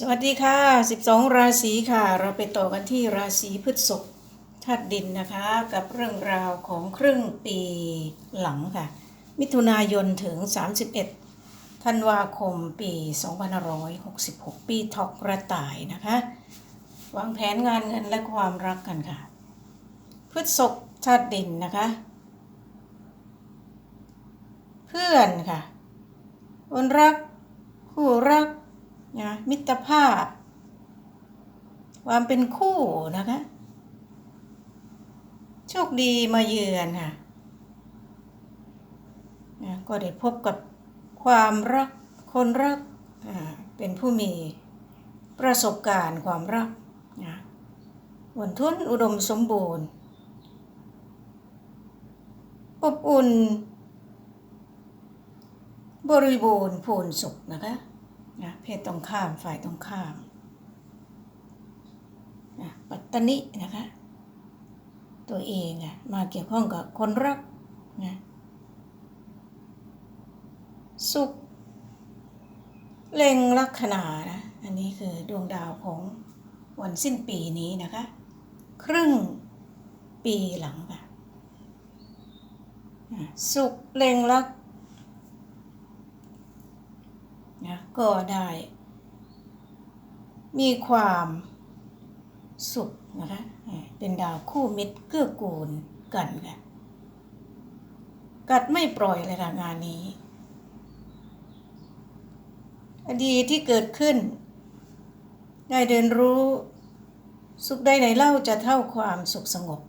สวัสดีค่ะ 12 ราศีค่ะ เราไปต่อกันที่ราศีพฤษภธาตุดินนะคะ กับเรื่องราวของครึ่งปีหลังค่ะ มิถุนายนถึง 31 ธันวาคมปี 2566 ปีถอกกระต่ายนะคะ วางแผนงานเงินและความรักกันค่ะ พฤษภธาตุดินนะคะ เพื่อนค่ะคนรัก คู่รัก นะมิตรภาพ ความเป็นคู่นะคะโชคดีมาเยือนค่ะนะก็ได้พบกับความรักคนรักเป็นผู้มีประสบการณ์ความรักนะวันทุนอุดมสมบูรณ์ อบอุ่น บริบูรณ์พูนสุขนะคะ นะเพศตรงข้ามฝ่ายตรงข้ามนะปัตตนินะคะ ตัวเองอะมาเกี่ยวข้องกับคนรักนะสุขเล็งลัคนานะอันนี้คือดวงดาวของวันสิ้นปีนี้นะคะ ครึ่งปีหลังค่ะอะสุขเล็งลัก นะ ก็ได้ มีความสุขนะคะเป็นดาวคู่มิตรเกื้อกูลกันค่ะกัดไม่ปล่อยเลยค่ะงานนี้ อดีตที่เกิดขึ้น ได้เรียนรู้ สุขใดไหนเล่าจะเท่าความสุขสงบ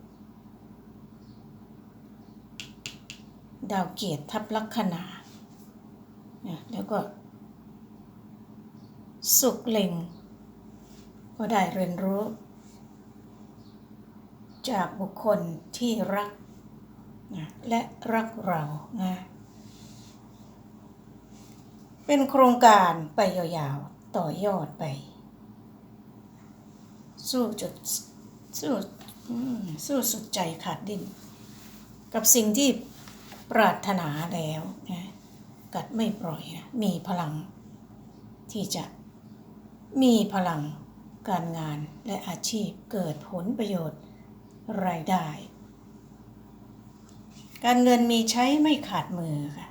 ดาวเกียรติทับลัคนานะแล้วก็ สุขเล็ง ก็ได้เรียนรู้ จากบุคคลที่รักนะและรักเรานะเป็นโครงการไปยาวๆ ต่อยอดไป สู้จุดสู้สู้สุดใจขาดดิน กับสิ่งที่ปรารถนาแล้วนะกัดไม่ปล่อยนะมีพลังที่จะ มีพลัง การงานและอาชีพเกิดผลประโยชน์ รายได้ การเงินมีใช้ไม่ขาดมือค่ะ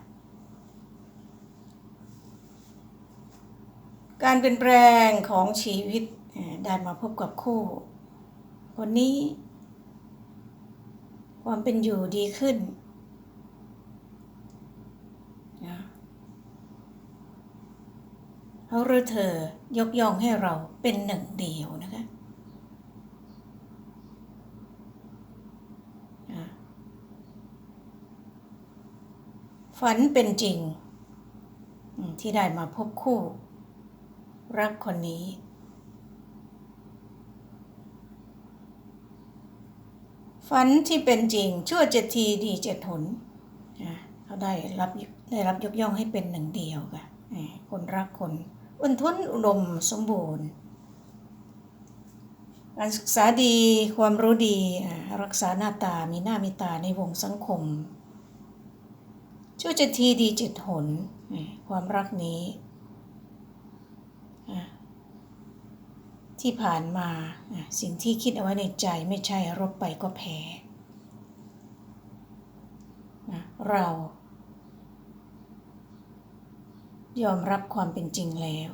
การเปลี่ยนแปลงของชีวิตได้มาพบกับคู่คนนี้ ความเป็นอยู่ดีขึ้นนะ เขาหรือเธอยกย่องให้เราเป็นหนึ่งเดียวนะคะฝันเป็นจริง ที่ได้มาพบคู่ รักคนนี้ ฝันที่เป็นจริง ชั่วเจ็ดทีดีเจ็ดหนเขาได้รับได้รับยกย่องให้เป็นหนึ่งเดียวค่ะคนรักคน อ้วนท้นอุดมสมบูรณ์ การศึกษาดีความรู้ดี รักษาหน้าตามีหน้ามีตาในวงสังคมชั่วจ็ดทีดีจ็ดหน ความรักนี้ ที่ผ่านมาสิ่งที่คิดเอาไว้ในใจไม่ใช่รบไปก็แพ้เรา ยอมรับความเป็นจริงแล้ว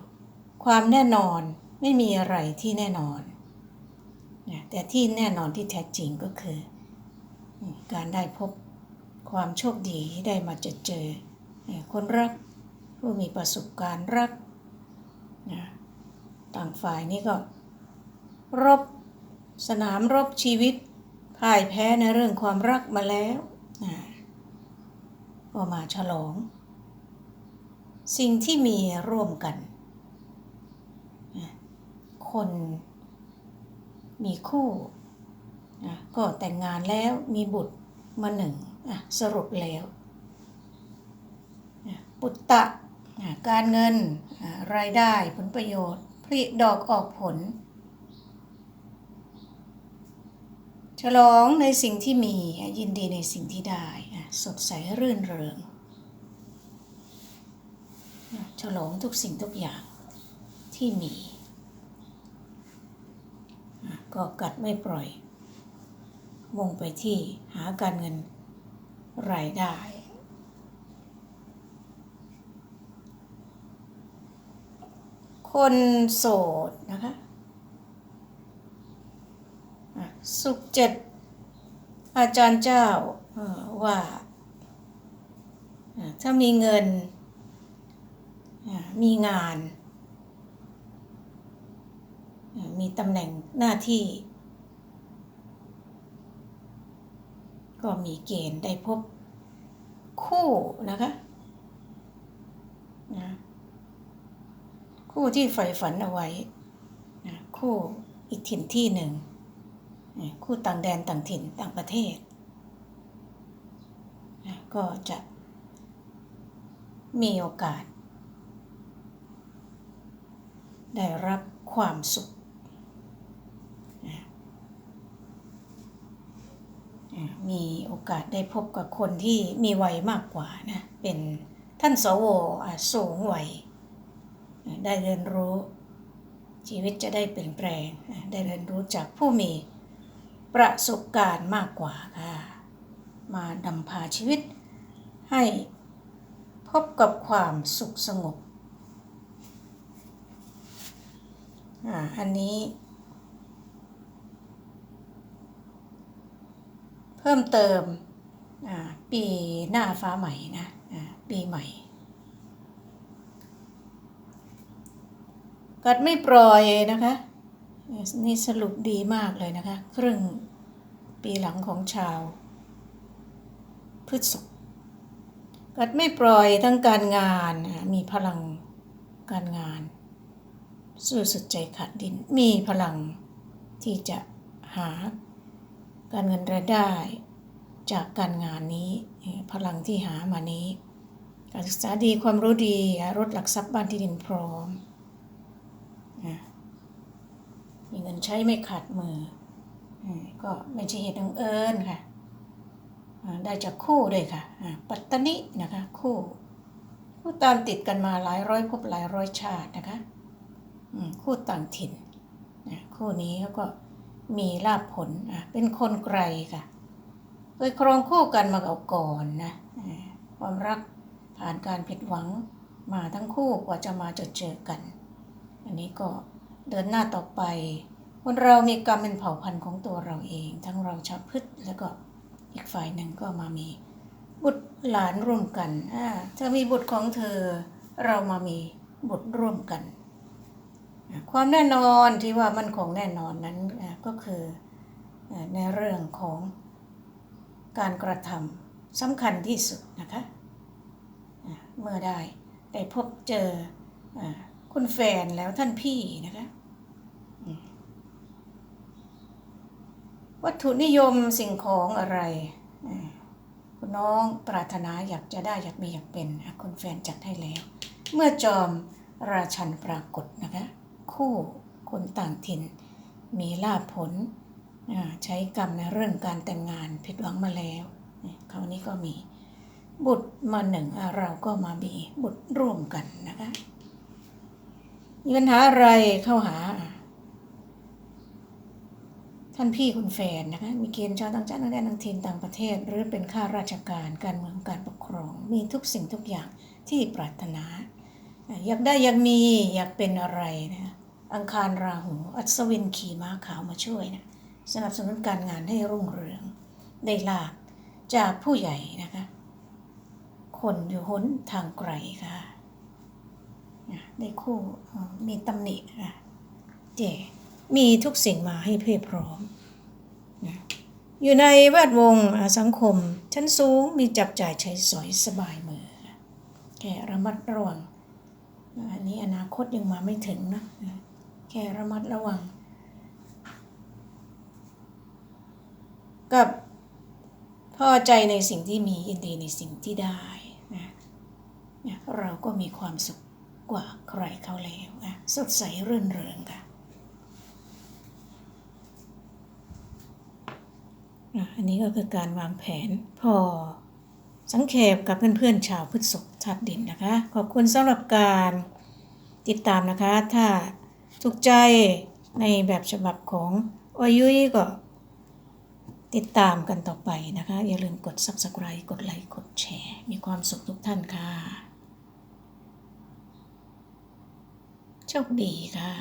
ความแน่นอนไม่มีอะไรที่แน่นอนนะแต่ที่แน่นอนที่แท้จริงก็คือ การได้พบความโชคดีที่ได้มาเจอเจอเอ่อคนรักผู้มีประสบการณ์รักนะต่างฝ่ายนี้ก็ รบสนามรบชีวิตพ่ายแพ้ในเรื่องความรักมาแล้วนะก็มาฉลอง สิ่งที่มีร่วมกัน คนมีคู่ก็แต่งงานแล้วมีบุตรมาหนึ่งสรุปแล้วปุตตะการเงินรายได้ผลประโยชน์ผลิดอกออกผล ฉลองในสิ่งที่มียินดีในสิ่งที่ได้สดใสรื่นเริง ฉลองทุกสิ่งทุกอย่างที่มี ก็กัดไม่ปล่อยมุ่งไปที่หาการเงินรายได้ คนโสดนะคะสุขเจ็ดอาจารย์เจ้าว่าถ้ามีเงิน มีงาน มีตำแหน่งหน้าที่ ก็มีเกณฑ์ได้พบคู่นะคะนะคู่ที่ใฝ่ฝันเอาไว้นะคู่อีกถิ่นที่หนึ่งนะคู่ต่างแดนต่างถิ่นต่างประเทศนะก็จะมีโอกาส ได้รับความสุข มีโอกาสได้พบกับคนที่มีวัยมากกว่านะ เป็นท่านสวอ่าสูงวัย ได้เรียนรู้ชีวิตจะได้เปลี่ยนแปลงอ่าได้เรียนรู้จากผู้มีประสบการณ์มากกว่าค่ะ มานำพาชีวิตให้พบกับความสุขสงบ อ่า อันนี้ เพิ่มเติม อ่า ปีหน้าฟ้าใหม่นะ อ่า ปีใหม่กัดไม่ปล่อยนะคะ นี่สรุปดีมากเลยนะคะ ครึ่งปีหลังของชาวพฤษภกัดไม่ปล่อยทั้งการงานอ่ามีพลังการงาน สู้สุดใจขาดดิน มีพลังที่จะหาการเงินรายได้ จากการงานนี้พลังที่หามานี้ การศึกษาดีความรู้ดีรถหลักทรัพย์บ้านที่ดินพร้อมมีเงินใช้ไม่ขาดมือก็ไม่ใช่เหตุบังเอิญค่ะได้จากคู่เลยค่ะอ่าปัตตนินะคะคู่ คู่ตามติดกันมาหลายร้อยภพหลายร้อยชาตินะคะ คู่ต่างถิ่นนะคู่นี้เขาก็มีลาภผลอะเป็นคนไกลค่ะเคยครองคู่กันมาเก่าก่อนนะความรักผ่านการผิดหวังมาทั้งคู่กว่าจะมาจดเจอกัน อันนี้ก็เดินหน้าต่อไปคนเรามีกรรมเป็นเผ่าพันธุ์ของตัวเราเอง ทั้งเราชาวพืชแล้วก็อีกฝ่ายหนึ่งก็มามีบุตรหลานร่วมกันอ่าเธอมีบุตรของเธอเรามามีบุตรร่วมกัน ความแน่นอนที่ว่ามันคงแน่นอนนั้นก็คือในเรื่องของการกระทำสำคัญที่สุดนะคะเมื่อได้ได้พบเจอคุณแฟนแล้วท่านพี่นะคะวัตถุนิยมสิ่งของอะไรคุณน้องปรารถนาอยากจะได้อยากมีอยากเป็นคุณแฟนจัดให้แล้ว เมื่อจอมราชันปรากฏนะคะ คู่คนต่างถิ่น มีลาภผลใช้กรรมในเรื่องการแต่งงานผิดหวังมาแล้วคราวนี้ก็มีบุตรมาหนึ่งเราก็มามีบุตรร่วมกันนะคะมีปัญหาอะไรเข้าหาอ่าท่านพี่คุณแฟนนะคะมีเกณฑ์ชาวต่างชาติต่างแดนต่างถิ่นต่างประเทศ หรือเป็นข้าราชการการเมืองการปกครอง มีทุกสิ่งทุกอย่างที่ปรารถนา อยากได้อยากมีอยากเป็นอะไรนะ อังคารราหู อัศวินขี่ม้าขาวมาช่วยนะสนับสนุนการงานให้รุ่งเรือง ได้ลาบจากผู้ใหญ่นะคะ คนอยู่หนทางไกลค่ะได้คู่มีตำหนินะเจมีทุกสิ่งมาให้เพียบพร้อมนะอยู่ในแวดวงสังคม ชั้นสูงมีจับจ่ายใช้สอยสบายมือแค่ระมัดระวังอันนี้อนาคตยังมาไม่ถึงนะ แค่ระมัดระวัง กับพอใจในสิ่งที่มียินดีในสิ่งที่ได้นะเนี่ยเราก็มีความสุขกว่าใครเขาแล้วนะสดใสรื่นเริงค่ะอะอันนี้ก็คือการวางแผนพอสังเขปกับเพื่อนๆชาวพฤษภธาตุดินนะคะ ขอบคุณสำหรับการติดตามนะคะ ถ้า ถูกใจในแบบฉบับของวายุยก็ติดตามกันต่อไปนะคะ อย่าลืมกด subscribe กดไลค์ กดแชร์ มีความสุขทุกท่านค่ะ โชคดีค่ะ